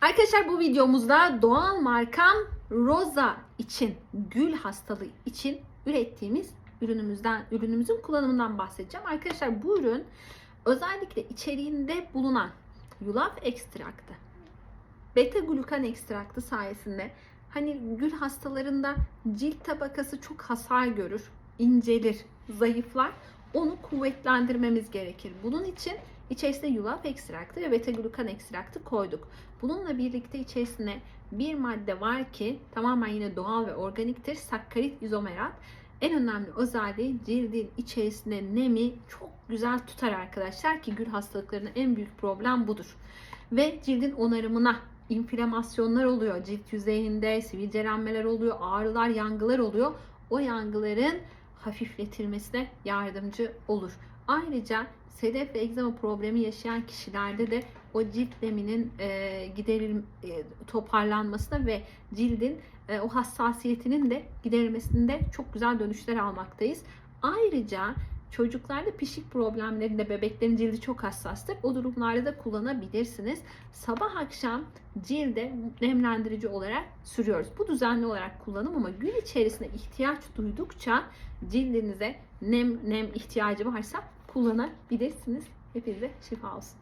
Arkadaşlar bu videomuzda doğal markam Rosa için, gül hastalığı için ürettiğimiz ürünümüzden, ürünümüzün kullanımından bahsedeceğim. Arkadaşlar bu ürün özellikle içeriğinde bulunan yulaf ekstraktı, beta glukan ekstraktı sayesinde hani gül hastalarında cilt tabakası çok hasar görür, incelir, zayıflar. Onu kuvvetlendirmemiz gerekir. Bunun için içerisine yulaf ekstraktı ve beta glukan ekstraktı koyduk. Bununla birlikte içerisine bir madde var ki tamamen yine doğal ve organiktir. Sakkarit izomerat. En önemli özelliği cildin içerisinde nemi çok güzel tutar arkadaşlar ki gül hastalıklarının en büyük problem budur. Ve cildin onarımına inflamasyonlar oluyor. Cilt yüzeyinde sivilcelenmeler oluyor, ağrılar, yangılar oluyor. O yangıların hafifletilmesine yardımcı olur. Ayrıca sedef ve egzama problemi yaşayan kişilerde de o cilt neminin e, gideril e, toparlanmasına ve cildin e, o hassasiyetinin de giderilmesinde çok güzel dönüşler almaktayız. Ayrıca çocuklarda pişik problemlerinde bebeklerin cildi çok hassastır. O durumlarda da kullanabilirsiniz. Sabah akşam cilde nemlendirici olarak sürüyoruz. Bu düzenli olarak kullanım ama gün içerisinde ihtiyaç duydukça cildinize nem nem ihtiyacı varsa kullanabilirsiniz. Hepinize şifa olsun.